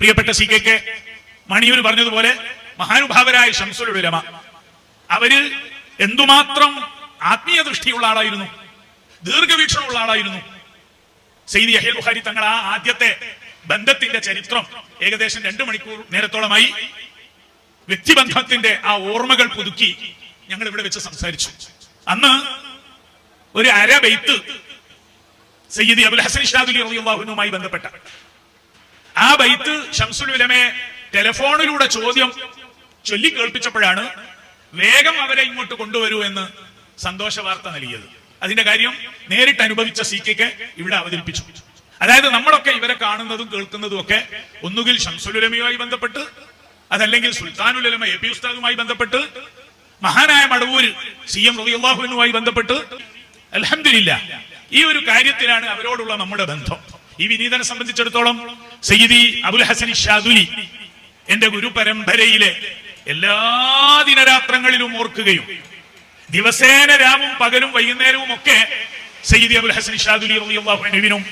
പ്രിയപ്പെട്ട C K K Maniyur പറഞ്ഞതുപോലെ മഹാനുഭാവരായ ഷംസുൽ ഉലമ അവർ എന്തുമാത്രം ആത്മീയ ദൃഷ്ടിയുള്ള ആളായിരുന്നു. ദീർഘവീക്ഷണമുള്ള ആളായിരുന്നു. സെയ്ദി അഹിൽ ബുഖാരി തങ്ങൾ ആ ആദ്യത്തെ ബന്ധത്തിന്റെ ചരിത്രം ഏകദേശം രണ്ടു മണിക്കൂർ നേരത്തോളമായി വ്യക്തിബന്ധത്തിന്റെ ആ ഓർമ്മകൾ പുതുക്കി ഞങ്ങൾ ഇവിടെ വെച്ച് സംസാരിച്ചു. അന്ന് ഒരു അര ബെയ്ത്ത് സയ്യിദി അബുൽ ഹസൻ ഷാദുലി റളിയല്ലാഹുവിനുമായി ബന്ധപ്പെട്ട ആ ബൈത്ത് ഷംസുൽ ഉലമയെ ടെലഫോണിലൂടെ ചോദ്യം ചൊല്ലി കേൾപ്പിച്ചപ്പോഴാണ് വേഗം അവരെ ഇങ്ങോട്ട് കൊണ്ടുവരൂ എന്ന് സന്തോഷ വാർത്ത നൽകിയത്. അതിന്റെ കാര്യം നേരിട്ട് അനുഭവിച്ച സി കെ ഇവിടെ അവതരിപ്പിച്ചു. അതായത് നമ്മളൊക്കെ ഇവരെ കാണുന്നതും കേൾക്കുന്നതും ഒക്കെ ഒന്നുകിൽ ഷംസുലുലമയുമായി ബന്ധപ്പെട്ട് അതല്ലെങ്കിൽ സുൽത്താനുലമ എ പി ഉസ്താദുമായി ബന്ധപ്പെട്ട് മഹാനായ മടവൂര് സി എം റളിയല്ലാഹുവിനുമായി ബന്ധപ്പെട്ട് അലഹമില്ല ഈ ഒരു കാര്യത്തിലാണ് അവരോടുള്ള നമ്മുടെ ബന്ധം. ഈ വിനീതനെ സംബന്ധിച്ചിടത്തോളം സയ്യിദി അബുൽ ഹസൻ ഷാദുലി എന്റെ ഗുരു പരമ്പരയിലെ എല്ലാ ദിനരാത്രങ്ങളിലും ഓർക്കുകയും ദിവസേന രാവും പകലും വൈകുന്നേരവും ഒക്കെ സയ്യിദി അബുൽ ഹസൻ ഷാദുലി അൻഹുവിനും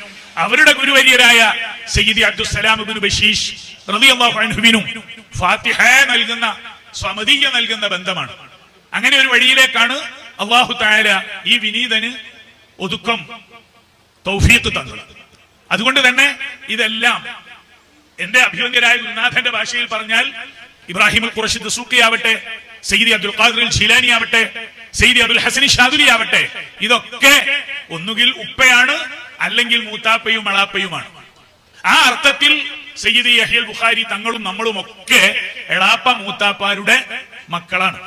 അവരുടെ ഗുരുവര്യരായ സയ്യിദി അബ്ദുസലാം ഇബ്നു ബഷീഷ് അൻഹുവിനും ഫാത്തിഹ നൽകുന്ന സ്വമതീയ നൽകുന്ന ബന്ധമാണ്. അങ്ങനെ ഒരു വഴിയിലേക്കാണ് അള്ളാഹു താര ഈ വിനീതന് ഒതുക്കം തൗഫീഖ് തന്നത്. അതുകൊണ്ട് തന്നെ ഇതെല്ലാം എന്റെ അഭിമന്യരായ ഗുരുനാഥന്റെ ഭാഷയിൽ പറഞ്ഞാൽ ഇബ്രാഹിം ഖുറഷി ദസൂക്കി ആവട്ടെ സെയ്ദി അബ്ദുൽ ഖാദിർ ഷീലാനി ആവട്ടെ സെയ്ദി അബ്ദുൽ ഹസനി ഷാദുലി ആവട്ടെ. ഇതൊക്കെ ഒന്നുകിൽ ഉപ്പയാണ് അല്ലെങ്കിൽ മൂത്താപ്പയും അളാപ്പയുമാണ് ആ അർത്ഥത്തിൽ സെയ്ദി യഹിയൽ ബുഖാരി തങ്ങളും നമ്മളും ഒക്കെ എളാപ്പ മൂത്താപ്പാരുടെ മക്കളാണ്.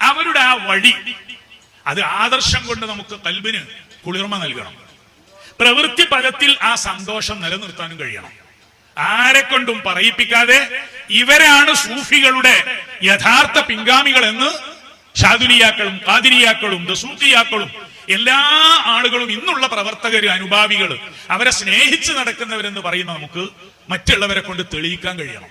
അവരുടെ ആ വഴി അത് ആദർശം കൊണ്ട് നമുക്ക് കൽബിന് കുളിർമ നൽകണം. പ്രവൃത്തി പദത്തിൽ ആ സന്തോഷം നിലനിർത്താനും കഴിയണം. ആരെ കൊണ്ടും പറയിപ്പിക്കാതെ ഇവരാണ് സൂഫികളുടെ യഥാർത്ഥ പിൻഗാമികൾ എന്ന് ഷാദുലിയാക്കളും കാതിരിയാക്കളും ദസൂക്കിയാക്കളും എല്ലാ ആളുകളും ഇന്നുള്ള പ്രവർത്തകർ അനുഭാവികൾ അവരെ സ്നേഹിച്ച് നടക്കുന്നവരെന്ന് പറയുന്ന നമുക്ക് മറ്റുള്ളവരെ കൊണ്ട് തെളിയിക്കാൻ കഴിയണം.